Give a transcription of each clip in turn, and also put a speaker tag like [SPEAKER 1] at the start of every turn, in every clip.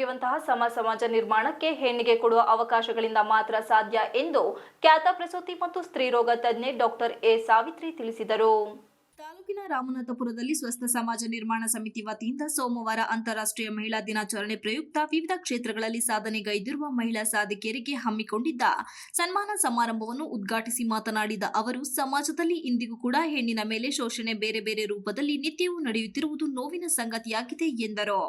[SPEAKER 1] ಆರೋಗ್ಯವಂತಹ ಸಮ ಸಮಾಜ ನಿರ್ಮಾಣಕ್ಕೆ ಹೆಣ್ಣಿಗೆ ಕೊಡುವ ಅವಕಾಶಗಳಿಂದ ಮಾತ್ರ ಸಾಧ್ಯ ಎಂದು ಖ್ಯಾತ ಪ್ರಸೂತಿ ಮತ್ತು ಸ್ತ್ರೀರೋಗ ತಜ್ಞೆ ಡಾಕ್ಟರ್ ಎ ಸಾವಿತ್ರಿ ತಿಳಿಸಿದರು. ತಾಲೂಕಿನ ರಾಮನಾಥಪುರದಲ್ಲಿ ಸ್ವಸ್ಥ ಸಮಾಜ ನಿರ್ಮಾಣ ಸಮಿತಿ ವತಿಯಿಂದ ಸೋಮವಾರ ಅಂತಾರಾಷ್ಟ್ರೀಯ ಮಹಿಳಾ ದಿನಾಚರಣೆ ಪ್ರಯುಕ್ತ ವಿವಿಧ ಕ್ಷೇತ್ರಗಳಲ್ಲಿ ಸಾಧನೆಗೈದಿರುವ ಮಹಿಳಾ ಸಾಧಕಿಯರಿಗೆ ಹಮ್ಮಿಕೊಂಡಿದ್ದ ಸನ್ಮಾನ ಸಮಾರಂಭವನ್ನು ಉದ್ಘಾಟಿಸಿ ಮಾತನಾಡಿದ ಅವರು, ಸಮಾಜದಲ್ಲಿ ಇಂದಿಗೂ ಕೂಡ ಹೆಣ್ಣಿನ ಮೇಲೆ ಶೋಷಣೆ ಬೇರೆ ಬೇರೆ ರೂಪದಲ್ಲಿ ನಿತ್ಯವೂ ನಡೆಯುತ್ತಿರುವುದು ನೋವಿನ ಸಂಗತಿಯಾಗಿದೆ ಎಂದರು.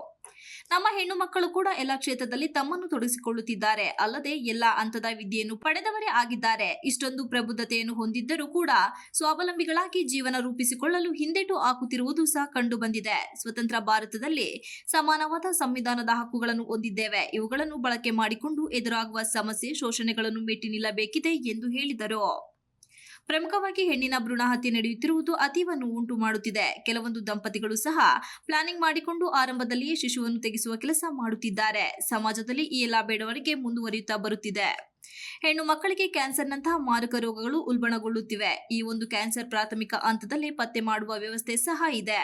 [SPEAKER 1] ನಮ್ಮ ಹೆಣ್ಣು ಮಕ್ಕಳು ಕೂಡ ಎಲ್ಲ ಕ್ಷೇತ್ರದಲ್ಲಿ ತಮ್ಮನ್ನು ತೊಡಗಿಸಿಕೊಳ್ಳುತ್ತಿದ್ದಾರೆ. ಅಲ್ಲದೆ ಎಲ್ಲ ಹಂತದ ವಿದ್ಯೆಯನ್ನು ಪಡೆದವರೇ ಆಗಿದ್ದಾರೆ. ಇಷ್ಟೊಂದು ಪ್ರಬುದ್ಧತೆಯನ್ನು ಹೊಂದಿದ್ದರೂ ಕೂಡ ಸ್ವಾವಲಂಬಿಗಳಾಗಿ ಜೀವನ ರೂಪಿಸಿಕೊಳ್ಳಲು ಹಿಂದೇಟು ಹಾಕುತ್ತಿರುವುದು ಸಹ ಕಂಡು ಬಂದಿದೆ ಸ್ವತಂತ್ರ ಭಾರತದಲ್ಲಿ ಸಮಾನವಾದ ಸಂವಿಧಾನದ ಹಕ್ಕುಗಳನ್ನು ಹೊಂದಿದ್ದೇವೆ. ಇವುಗಳನ್ನು ಬಳಕೆ ಮಾಡಿಕೊಂಡು ಎದುರಾಗುವ ಸಮಸ್ಯೆ, ಶೋಷಣೆಗಳನ್ನು ಮೆಟ್ಟಿ ನಿಲ್ಲಬೇಕಿದೆ ಎಂದು ಹೇಳಿದರು. ಪ್ರಮುಖವಾಗಿ ಹೆಣ್ಣಿನ ಭ್ರೂಣ ಹತ್ಯೆ ನಡೆಯುತ್ತಿರುವುದು ಅತೀವನ್ನು ಉಂಟು ಮಾಡುತ್ತಿದೆ. ಕೆಲವೊಂದು ದಂಪತಿಗಳು ಸಹ ಪ್ಲಾನಿಂಗ್ ಮಾಡಿಕೊಂಡು ಆರಂಭದಲ್ಲಿಯೇ ಶಿಶುವನ್ನು ತೆಗೆಸುವ ಕೆಲಸ ಮಾಡುತ್ತಿದ್ದಾರೆ. ಸಮಾಜದಲ್ಲಿ ಈ ಎಲ್ಲ ಬೇಡವರಿಗೆ ಮುಂದುವರಿಯುತ್ತಾ ಬರುತ್ತಿದೆ. ಹೆಣ್ಣು ಮಕ್ಕಳಿಗೆ ಕ್ಯಾನ್ಸರ್ನಂತಹ ಮಾರಕ ರೋಗಗಳು ಉಲ್ಬಣಗೊಳ್ಳುತ್ತಿವೆ. ಈ ಒಂದು ಕ್ಯಾನ್ಸರ್ ಪ್ರಾಥಮಿಕ ಹಂತದಲ್ಲಿ ಪತ್ತೆ ಮಾಡುವ ವ್ಯವಸ್ಥೆ ಸಹ ಇದೆ.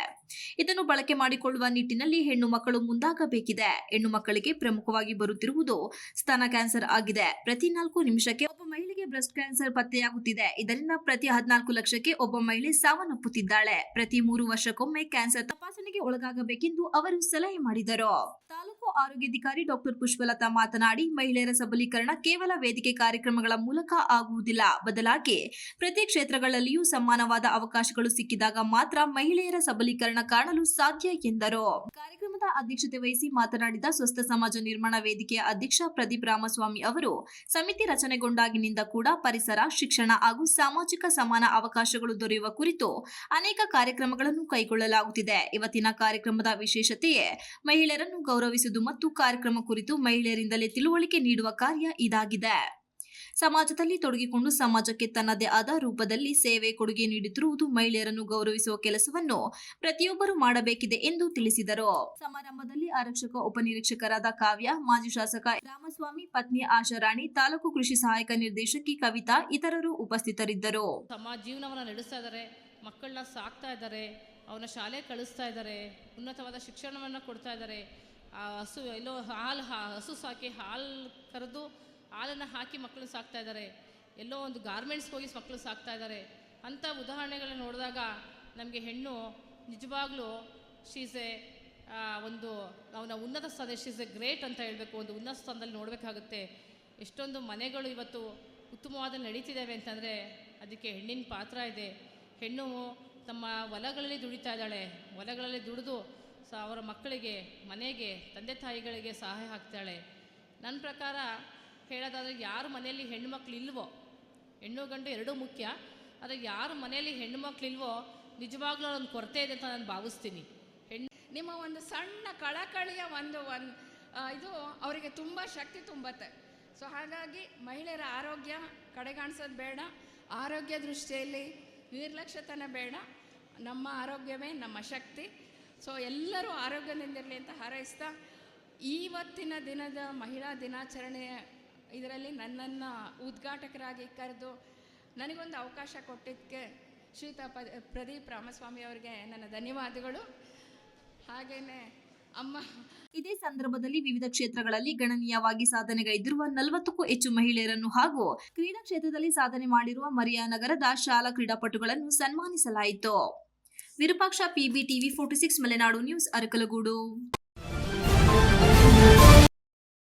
[SPEAKER 1] ಇದನ್ನು ಬಳಕೆ ಮಾಡಿಕೊಳ್ಳುವ ನಿಟ್ಟಿನಲ್ಲಿ ಹೆಣ್ಣು ಮಕ್ಕಳು ಮುಂದಾಗಬೇಕಿದೆ. ಹೆಣ್ಣು ಮಕ್ಕಳಿಗೆ ಪ್ರಮುಖವಾಗಿ ಬರುತ್ತಿರುವುದು ಸ್ತನ ಕ್ಯಾನ್ಸರ್ ಆಗಿದೆ. ಪ್ರತಿ ನಾಲ್ಕು ನಿಮಿಷಕ್ಕೆ ಒಬ್ಬ ಬ್ರೆಸ್ಟ್ ಕ್ಯಾನ್ಸರ್ ಪತ್ತೆಯಾಗುತ್ತಿದೆ ಇದರಿಂದ ಪ್ರತಿ ಹದಿನಾಲ್ಕು ಲಕ್ಷಕ್ಕೆ ಒಬ್ಬ ಮಹಿಳೆ ಸಾವನ್ನಪ್ಪುತ್ತಿದ್ದಾಳೆ. ಪ್ರತಿ ಮೂರು ವರ್ಷಕ್ಕೊಮ್ಮೆ ಕ್ಯಾನ್ಸರ್ ತಪಾಸಣೆಗೆ ಒಳಗಾಗಬೇಕೆಂದು ಅವರು ಸಲಹೆ ಮಾಡಿದರು. ತಾಲೂಕು ಆರೋಗ್ಯಾಧಿಕಾರಿ ಡಾಕ್ಟರ್ ಪುಷ್ಪಲತಾ ಮಾತನಾಡಿ, ಮಹಿಳೆಯರ ಸಬಲೀಕರಣ ಕೇವಲ ವೇದಿಕೆ ಕಾರ್ಯಕ್ರಮಗಳ ಮೂಲಕ ಆಗುವುದಿಲ್ಲ. ಬದಲಾಗಿ ಪ್ರತಿ ಕ್ಷೇತ್ರಗಳಲ್ಲಿಯೂ ಸಮಾನವಾದ ಅವಕಾಶಗಳು ಸಿಕ್ಕಿದಾಗ ಮಾತ್ರ ಮಹಿಳೆಯರ ಸಬಲೀಕರಣ ಕಾಣಲು ಸಾಧ್ಯ ಎಂದರು. ಅಧ್ಯಕ್ಷತೆ ವಹಿಸಿ ಮಾತನಾಡಿದ ಸ್ವಸ್ಥ ಸಮಾಜ ನಿರ್ಮಾಣ ವೇದಿಕೆಯ ಅಧ್ಯಕ್ಷ ಪ್ರದೀಪ್ ರಾಮಸ್ವಾಮಿ ಅವರು, ಸಮಿತಿ ರಚನೆಗೊಂಡಾಗಿನಿಂದ ಕೂಡ ಪರಿಸರ, ಶಿಕ್ಷಣ ಹಾಗೂ ಸಾಮಾಜಿಕ ಸಮಾನ ಅವಕಾಶಗಳು ದೊರೆಯುವ ಕುರಿತು ಅನೇಕ ಕಾರ್ಯಕ್ರಮಗಳನ್ನು ಕೈಗೊಳ್ಳಲಾಗುತ್ತಿದೆ. ಇವತ್ತಿನ ಕಾರ್ಯಕ್ರಮದ ವಿಶೇಷತೆಯೇ, ಮಹಿಳೆಯರನ್ನು ಗೌರವಿಸುವುದು ಮತ್ತು ಕಾರ್ಯಕ್ರಮ ಕುರಿತು ಮಹಿಳೆಯರಿಂದಲೇ ತಿಳುವಳಿಕೆ ನೀಡುವ ಕಾರ್ಯ ಇದಾಗಿದೆ. ಸಮಾಜದಲ್ಲಿ ತೊಡಗಿಕೊಂಡು ಸಮಾಜಕ್ಕೆ ತನ್ನದೇ ಆದ ರೂಪದಲ್ಲಿ ಸೇವೆ, ಕೊಡುಗೆ ನೀಡುತ್ತಿರುವುದು ಮಹಿಳೆಯರನ್ನು ಗೌರವಿಸುವ ಕೆಲಸವನ್ನು ಪ್ರತಿಯೊಬ್ಬರು ಮಾಡಬೇಕಿದೆ ಎಂದು ತಿಳಿಸಿದರು. ಸಮಾರಂಭದಲ್ಲಿ ಆರಕ್ಷಕ, ಉಪನಿರೀಕ್ಷಕರಾದ ಕಾವ್ಯ, ಮಾಜಿ ಶಾಸಕ ರಾಮಸ್ವಾಮಿ, ಪತ್ನಿ ಆಶಾರಾಣಿ ತಾಲೂಕು ಕೃಷಿ ಸಹಾಯಕ ನಿರ್ದೇಶಕಿ ಕವಿತಾ ಇತರರು ಉಪಸ್ಥಿತರಿದ್ದರು.
[SPEAKER 2] ಸಮಾಜ ಜೀವನವನ್ನು ನಡೆಸ್ತಾ ಮಕ್ಕಳನ್ನ ಸಾಕ್ತಾ ಇದ್ದಾರೆ ಅವನ ಶಾಲೆ ಕಳಿಸ್ತಾ ಇದ್ದಾರೆ ಉನ್ನತವಾದ ಶಿಕ್ಷಣವನ್ನು ಕೊಡ್ತಾ ಇದ್ದಾರೆ ಹಸು ಎಲ್ಲೋ ಹಾಲು, ಹಸು ಸಾಕಿ ಹಾಲು ಕರೆದು ಹಾಲನ್ನು ಹಾಕಿ ಮಕ್ಕಳು ಸಾಕ್ತಾ ಇದ್ದಾರೆ ಎಲ್ಲೋ ಒಂದು ಗಾರ್ಮೆಂಟ್ಸ್ಗೆ ಹೋಗಿ ಮಕ್ಕಳು ಸಾಕ್ತಾ ಇದ್ದಾರೆ ಅಂಥ ಉದಾಹರಣೆಗಳನ್ನ ನೋಡಿದಾಗ ನಮಗೆ ಹೆಣ್ಣು ನಿಜವಾಗ್ಲೂ ಶೀಸ್ ಎ ಒಂದು ಅವನ ಉನ್ನತ ಸ್ಥಾನ ಶೀಸ್ ಎ ಗ್ರೇಟ್ ಅಂತ ಹೇಳಬೇಕು. ಒಂದು ಉನ್ನತ ಸ್ಥಾನದಲ್ಲಿ ನೋಡಬೇಕಾಗುತ್ತೆ. ಎಷ್ಟೊಂದು ಮನೆಗಳು ಇವತ್ತು ಉತ್ತಮವಾದ ನಡೀತಿದ್ದಾವೆ ಅಂತಂದರೆ ಅದಕ್ಕೆ ಹೆಣ್ಣಿನ ಪಾತ್ರ ಇದೆ. ಹೆಣ್ಣು ತಮ್ಮ ಹೊಲಗಳಲ್ಲಿ ದುಡಿತಾ ಇದ್ದಾಳೆ. ಹೊಲಗಳಲ್ಲಿ ದುಡಿದು ಸ, ಅವರ ಮಕ್ಕಳಿಗೆ, ಮನೆಗೆ, ತಂದೆ ತಾಯಿಗಳಿಗೆ ಸಹಾಯ ಆಗ್ತಾಳೆ. ನನ್ನ ಪ್ರಕಾರ ಹೇಳೋದಾದರೆ ಯಾರು ಮನೆಯಲ್ಲಿ ಹೆಣ್ಮಕ್ಳು ಇಲ್ವೋ ಹೆಣ್ಣು ಗಂಡು ಎರಡೂ ಮುಖ್ಯ, ಆದರೆ ಯಾರು ಮನೆಯಲ್ಲಿ ಹೆಣ್ಮಕ್ಳು ಇಲ್ವೋ ನಿಜವಾಗ್ಲೂ ಒಂದು ಕೊರತೆ ಇದೆ ಅಂತ ನಾನು ಭಾವಿಸ್ತೀನಿ. ಹೆಣ್ಣು
[SPEAKER 3] ನಿಮ್ಮ ಒಂದು ಸಣ್ಣ ಕಳಕಳಿಯ ಒಂದು ಒಂದು ಇದು ಅವರಿಗೆ ತುಂಬ ಶಕ್ತಿ ತುಂಬತ್ತೆ. ಸೊ ಹಾಗಾಗಿ ಮಹಿಳೆಯರ ಆರೋಗ್ಯ ಕಡೆಗಾಣಿಸೋದು ಬೇಡ, ಆರೋಗ್ಯ ದೃಷ್ಟಿಯಲ್ಲಿ ನಿರ್ಲಕ್ಷ್ಯತನ ಬೇಡ, ನಮ್ಮ ಆರೋಗ್ಯವೇ ನಮ್ಮ ಶಕ್ತಿ. ಸೊ ಎಲ್ಲರೂ ಆರೋಗ್ಯದಿಂದಿರಲಿ ಅಂತ ಹಾರೈಸ್ತಾ ಇವತ್ತಿನ ದಿನದ ಮಹಿಳಾ ದಿನಾಚರಣೆಯ ಇದರಲ್ಲಿ ನನ್ನನ್ನು ಉದ್ಘಾಟಕರಾಗಿ ಕರೆದು ನನಗೊಂದು ಅವಕಾಶ ಕೊಟ್ಟಿದ್ದಕ್ಕೆ ಶ್ರೀತಾ ಪ್ರದೀಪ್ ರಾಮಸ್ವಾಮಿ ಅವರಿಗೆ ನನ್ನ ಧನ್ಯವಾದಗಳು. ಹಾಗೆಯೇ ಅಮ್ಮ.
[SPEAKER 1] ಇದೇ ಸಂದರ್ಭದಲ್ಲಿ ವಿವಿಧ ಕ್ಷೇತ್ರಗಳಲ್ಲಿ ಗಣನೀಯವಾಗಿ ಸಾಧನೆಗೈದಿರುವ ನಲವತ್ತಕ್ಕೂ ಹೆಚ್ಚು ಮಹಿಳೆಯರನ್ನು ಹಾಗೂ ಕ್ರೀಡಾ ಕ್ಷೇತ್ರದಲ್ಲಿ ಸಾಧನೆ ಮಾಡಿರುವ ಮರಿಯಾ ನಗರದ ಶಾಲಾ ಕ್ರೀಡಾಪಟುಗಳನ್ನು ಸನ್ಮಾನಿಸಲಾಯಿತು. Virupaksha PB TV forty six Malenadu news Arakalagudu.